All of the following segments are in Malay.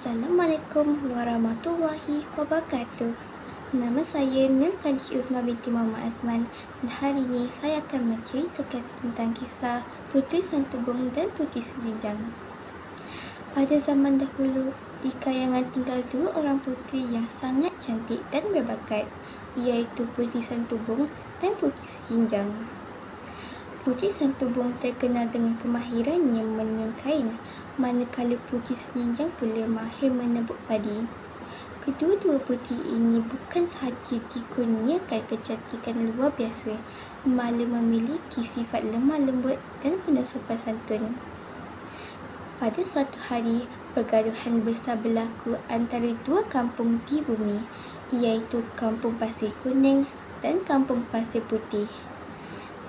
Assalamualaikum warahmatullahi wabarakatuh. Nama saya Nur Khalid Uzma binti Muhammad Azman dan hari ini saya akan menceritakan tentang kisah Putri Santubong dan Putri Sejinjang. Pada zaman dahulu, di kayangan tinggal dua orang putri yang sangat cantik dan berbakat, iaitu Putri Santubong dan Putri Sejinjang. Putri Santubong terkenal dengan kemahirannya menenun kain, manakala Putri Senjang pula mahir menebuk padi. Kedua-dua putri ini bukan sahaja dikurniakan kecantikan luar biasa, malah memiliki sifat lemah lembut dan penuh sopan santun. Pada suatu hari, pergaduhan besar berlaku antara dua kampung di bumi, iaitu Kampung Pasir Kuning dan Kampung Pasir Putih.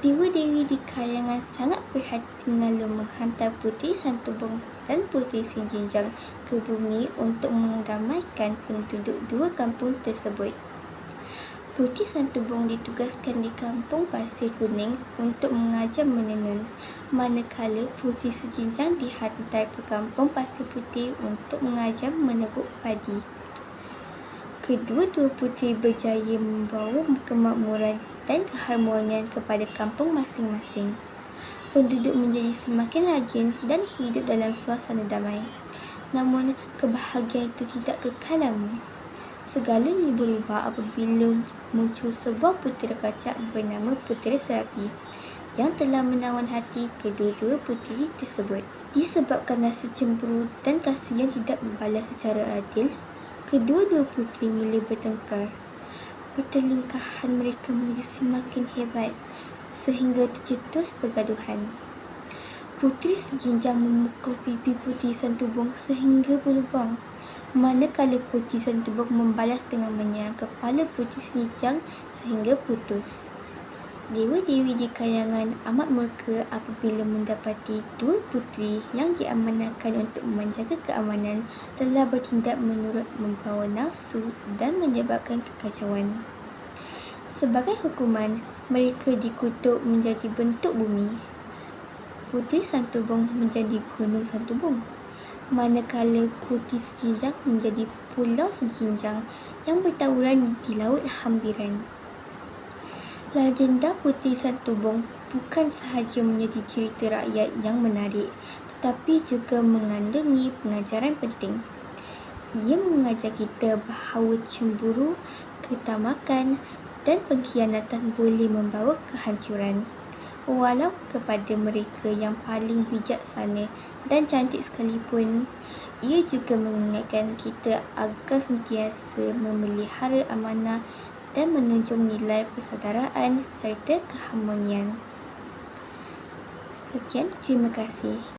Dewa-dewi di kayangan sangat berhati lalu menghantar Putri Santubong dan Putri Sinjinjang ke bumi untuk mendamaikan penduduk dua kampung tersebut. Putri Santubong ditugaskan di kampung Pasir Kuning untuk mengajar menenun, manakala Putri Sejinjang dihantar ke kampung Pasir Putih untuk mengajar menebuk padi. Kedua-dua putri berjaya membawa kemakmuran dan keharmonian kepada kampung masing-masing. Penduduk menjadi semakin rajin dan hidup dalam suasana damai. Namun, kebahagiaan itu tidak kekal lama. Segalanya berubah apabila muncul sebuah putera kacak bernama Putera Serapi yang telah menawan hati kedua-dua puteri tersebut. Disebabkan rasa cemburu dan kasih yang tidak berbalas secara adil, Kedua-dua putri mula bertengkar. Pertelingkahan mereka menjadi semakin hebat sehingga tercetus pergaduhan. Putri sejinjang memukul pipi Putri Santubong sehingga berlubang. Manakala Putri Santubong membalas dengan menyerang kepala Putri Sejinjang sehingga putus. Dewa-dewi di kayangan amat murka apabila mendapati dua putri yang diamanahkan untuk menjaga keamanan telah bertindak menurut membawa nafsu dan menyebabkan kekacauan. Sebagai hukuman, mereka dikutuk menjadi bentuk bumi. Putri Santubong menjadi Gunung Santubong. Manakala Putri Sejinjang menjadi Pulau Sejinjang yang bertawuran di Laut Hambiran. Legenda Putri Santubong bukan sahaja menjadi cerita rakyat yang menarik tetapi juga mengandungi pengajaran penting. Ia mengajar kita bahawa cemburu, ketamakan dan pengkhianatan boleh membawa kehancuran. Walau kepada mereka yang paling bijaksana dan cantik sekalipun, ia juga mengingatkan kita agar sentiasa memelihara amanah dan menunjung nilai persaudaraan serta keharmonian. Sekian, terima kasih.